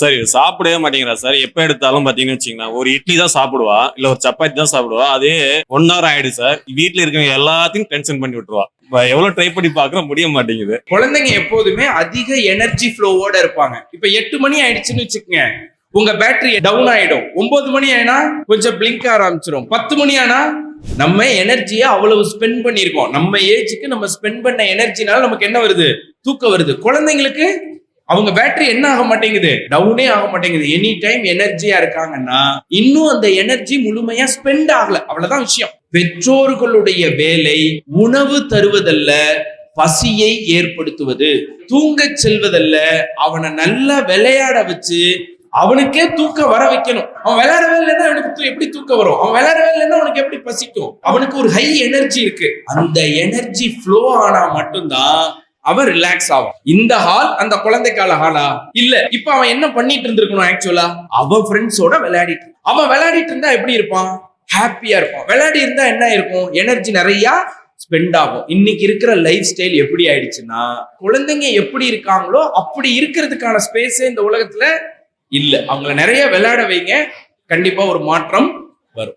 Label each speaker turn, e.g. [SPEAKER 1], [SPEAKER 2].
[SPEAKER 1] Sir சாப்பிடவே மாட்டேங்கிறா. Sir எப்ப எடுத்தாலும் பாத்தீங்கன்னு வச்சுங்களேன் ஒரு இட்லி தான் சாப்பிடுவா இல்ல ஒரு சப்பாத்தி தான் சாப்பிடுவா. அதே ஒன் ஹவர் ஆயிடுது சார். வீட்டுல இருக்கவங்க எல்லாத்தையும் டென்ஷன் பண்ணி விட்டுருவா. எவ்வளவு ட்ரை பண்ணி பாக்குறோம் முடிய மாட்டேங்குது.
[SPEAKER 2] குழந்தைங்க எப்போதுமே அதிக எனர்ஜி ஃப்ளோவோட இருப்பாங்க. இப்ப எட்டு மணி ஆயிடுச்சுன்னு வச்சுக்கோங்க. உங்க பேட்டரி டவுன் ஆயிடும். ஒன்பது மணி ஆயினா கொஞ்சம் பிளிங்க் ஆரம்பிச்சிடும் பத்து மணி ஆனா நம்ம எனர்ஜியை அவ்வளவு ஸ்பெண்ட் பண்ணியிருக்கோம். நம்ம ஏஜுக்கு நம்ம ஸ்பெண்ட் பண்ண எனர்ஜினால நமக்கு என்ன வருது? தூக்கம் வருது. குழந்தைங்களுக்கு அவங்க பேட்டரி என்ன ஆக மாட்டேங்குது? டவுனே ஆக மாட்டேங்குது. எனி டைம் எனர்ஜியா இருக்காங்கன்னா இன்னும் அந்த எனர்ஜி முழுமையா ஸ்பெண்ட் ஆகல. அவ்வளவுதான் விஷயம். பெற்றோர்களுடைய வேலை உணவு தருவதல்ல பசியை ஏற்படுத்துவது. தூங்க செல்வதல்ல அவனை நல்லா விளையாட வச்சு அவனுக்கே தூக்கம் வர வைக்கணும். அவன் விளையாடவே இல்லைன்னா அவனுக்கு எப்படி தூக்கம் வரும்? அவன் விளையாடவே இல்லைன்னா அவனுக்கு எப்படி பசிக்கும்? அவனுக்கு ஒரு ஹை எனர்ஜி இருக்கு. அந்த எனர்ஜி ஃப்ளோ ஆனா மட்டும்தான் அவன் ரிலாக்ஸ் ஆகும் இந்த ஹால் அந்த குழந்தைக்கால ஹாலா இல்ல. இப்ப அவன் என்ன பண்ணிட்டு இருந்திருக்கணும் ஆக்சுவலா அவன் ஃப்ரெண்ட்ஸோட விளையாடிட்டு அவன் விளையாடிட்டு இருந்தா எப்படி இருப்பான்? ஹாப்பியா இருப்பான். விளையாடி இருந்தா என்ன இருக்கும்? எனர்ஜி நிறைய ஸ்பெண்ட் ஆகும். இன்னைக்கு இருக்கிற லைஃப் ஸ்டைல் எப்படி ஆயிடுச்சுன்னா குழந்தைங்க எப்படி இருக்காங்களோ அப்படி இருக்கிறதுக்கான ஸ்பேஸே இந்த உலகத்துல இல்ல. அவங்கள நிறைய விளையாட வைங்க. கண்டிப்பா ஒரு மாற்றம் வரும்.